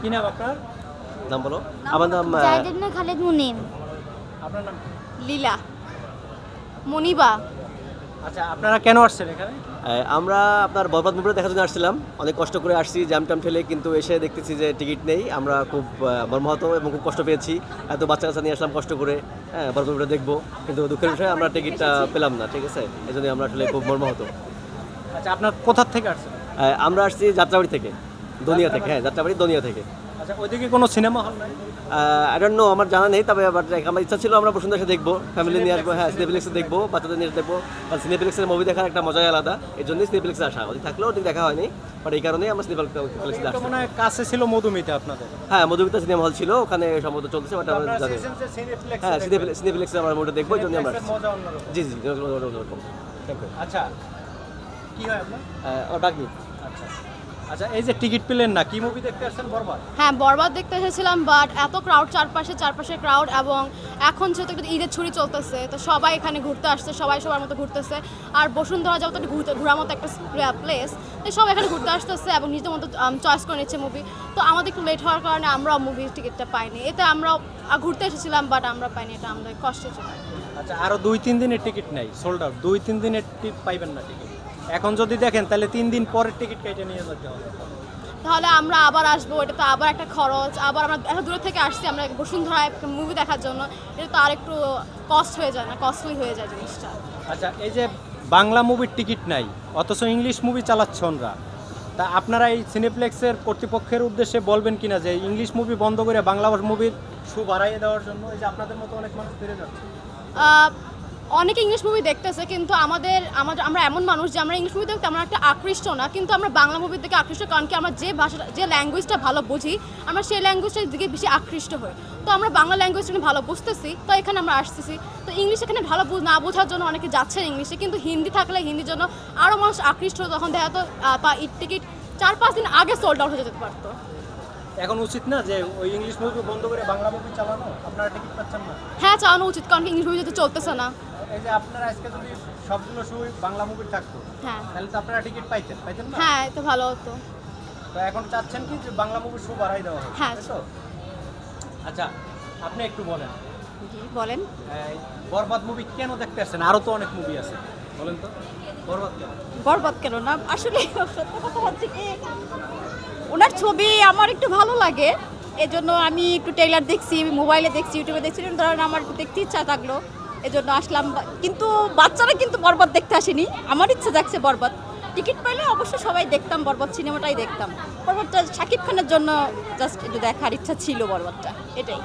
কি নাম আপনার? নাম বলো। আমার নাম আহ, জাহিদুল্লাহ খালেদ মুনিম। আপনার নাম? লীলা। মনিবা। আচ্ছা আপনারা কেন আসছেন এখানে? আমরা আপনার বরবাদ মুভিটা দেখার জন্য আসছিলাম। অনেক কষ্ট করে আসছি জ্যাম ট্যাম ঠেলে কিন্তু এসে দেখতেছি যে টিকিট নেই। আমরা খুব মর্মাহত এবং খুব কষ্ট পেয়েছি। এত বাচ্চা কাচ্চা নিয়ে আসলাম কষ্ট করে। হ্যাঁ বরবাদ মুভিটা দেখব। কিন্তু দুঃখের বিষয়ে আমরা টিকিটটা পেলাম না ঠিক আছে? এই জন্য আমরা আসলে খুব মর্মাহত। আচ্ছা আপনার কোথা থেকে আসছেন? আমরা আসছি যাত্রাবাড়ি থেকে। দনিয়া থেকে হ্যাঁ যাত্রাবাড়ি দনিয়া থেকে। আচ্ছা ওইদিকে কোনো সিনেমা হল নাই? আই ডোন্ট নো আমার জানা নেই তবে আবার আমার ইচ্ছা ছিল আমরা বসুন্ধরা দেখব ফ্যামিলি নিয়ে আসব হ্যাঁ সিনেপ্লেক্সে দেখব বাচ্চাদের নিয়ে দেখব আর সিনেপ্লেক্সের মুভি দেখার একটা মজাই আলাদা এই জন্যই সিনেপ্লেক্সে আসা। ওদের থাকলেও ঠিক দেখা হয়নি বাট এই কারণেই আমরা সিনেপ্লেক্সে তো আসছি। মনে কাছে ছিল মধুমিতা আপনাদের। হ্যাঁ মধুমিতা সিনেমা হল ছিল ওখানে সম্ভবত চলছে বাট আমরা জানি হ্যাঁ। সিনেপ্লেক্সে আমরা মুভিটা দেখব এই জন্য আমরা জি জি আচ্ছা কি হয় আপনার? আমার বাগনি। আচ্ছা। আচ্ছা এই যে টিকিট পেলেন না কি মুভি দেখতে আসছেন বরবাদ? হ্যাঁ বরবাদ দেখতে এসেছিলাম বাট এত ক্রাউড চারপাশে চারপাশে ক্রাউড এবং এখন যেহেতু একটু ঈদের ছুটি চলতেছে তো সবাই এখানে ঘুরতে আসছে সবাই সবার মতো ঘুরতেছে। আর বসুন্ধরা যেহেতু একটা ঘুরতে ঘোরার মতো একটা প্লেস তো সবাই এখানে ঘুরতে আসতেছে এবং নিজের মতো চয়েস করে নিচ্ছে মুভি তো আমাদের একটু লেট হওয়ার কারণে আমরা মুভি টিকিটটা পাইনি। এতে আমরা ঘুরতে এসেছিলাম বাট আমরা পাইনি এটা আমাদের কষ্টের জন্য। আচ্ছা আরও দুই তিন দিনের টিকিট নেই সোল্ড আউট দুই তিন দিনের টিকিট পাইবেন না টিকিট এখন যদি দেখেন তাহলে তিন দিন পরের টিকিট কেটে নিয়ে যেতে হবে। তাহলে আমরা আবার আসব এটা তো আবার একটা খরচ। আবার আমরা এত দূর থেকে আসছি আমরা বসুন্ধরায় মুভি দেখার জন্য। এটা তো আর একটু কস্ট হয়ে যায় না কস্টলি হয়ে যায় জিনিসটা। আচ্ছা এই যে বাংলা মুভির টিকিট নাই অথচ ইংলিশ মুভি চালাচ্ছে ওনরা। তা আপনারা এই সিনেপ্লেক্সের কর্তৃপক্ষের উদ্দেশ্যে বলবেন কিনা যে ইংলিশ মুভি বন্ধ করে বাংলা মুভির শু বাড়াইয়ে দেওয়ার জন্য? এই যে আপনাদের মতো অনেক মানুষ ফিরে যাচ্ছে। অনেক ইংলিশ মুভি দেখতেছে কিন্তু আমাদের আমাদের আমরা এমন মানুষ যে আমরা ইংলিশ মুভি দেখতে আমরা একটা আকৃষ্ট না কিন্তু আমরা বাংলা মুভির দিকে আকৃষ্ট কারণ কি আমরা যে ভাষাটা যে ল্যাঙ্গুয়েজটা ভালো বুঝি আমরা সেই ল্যাঙ্গুয়েজটার দিকে বেশি আকৃষ্ট হই। তো আমরা বাংলা ল্যাঙ্গুয়েজটা ভালো বুঝতেছি তো এখানে আমরা আসতেছি। তো ইংলিশ এখানে ভালো না বোঝার জন্য অনেকে যাচ্ছে ইংলিশে কিন্তু হিন্দি থাকলে হিন্দির জন্য আরও মানুষ আকৃষ্ট হতো। তখন দেখা তো তা ইট টিকিট চার পাঁচ দিন আগে সোল্ড আউট হয়ে যেতে পারতো। এখন উচিত না যে ওই ইংলিশ মুভি বন্ধ করে বাংলা মুভি চালানো? আপনারা টিকিট পাচ্ছেন না? হ্যাঁ চালানো উচিত কারণ কি ইংলিশ মুভি যেহেতু চলতেছে না। এই যে আপনারা আজকে যদি সবগুলো শু বাংলা মুভির থাকতো হ্যাঁ। তাহলে তো আপনারা টিকিট পাইতেন পাইতেন না? হ্যাঁ তো ভালো হতো। তো এখন চাচ্ছেন কি যে বাংলা মুভির শু বাড়াই দেওয়া হবে হ্যাঁ। তাই তো? আচ্ছা আপনি একটু বলেন। জি বলেন। এই বরবাদ মুভি কেন দেখতে আসছেন? আরও তো অনেক মুভি আছে বলেন তো। বরবাদ কেন? বরবাদ কেন না? আসলে সত্য কথা হচ্ছে কি ওনার ছবি আমার একটু ভালো লাগে এজন্য আমি একটু ট্রেলার দেখছি মোবাইলে দেখছি ইউটিউবে দেখছি ধরনের আমার একটু দেখতে ইচ্ছা থাকল। এজন্য আসলাম। কিন্তু বাচ্চারা কিন্তু বরবাদ দেখতে আসেনি। আমার ইচ্ছে যাচ্ছে বরবাদ। টিকিট পাইলে অবশ্য সবাই দেখতাম বরবাদ সিনেমাটাই দেখতাম। বরবাদটা শাকিব খানের জন্য জাস্ট একটু দেখার ইচ্ছা ছিল বরবাদটা। এটাই।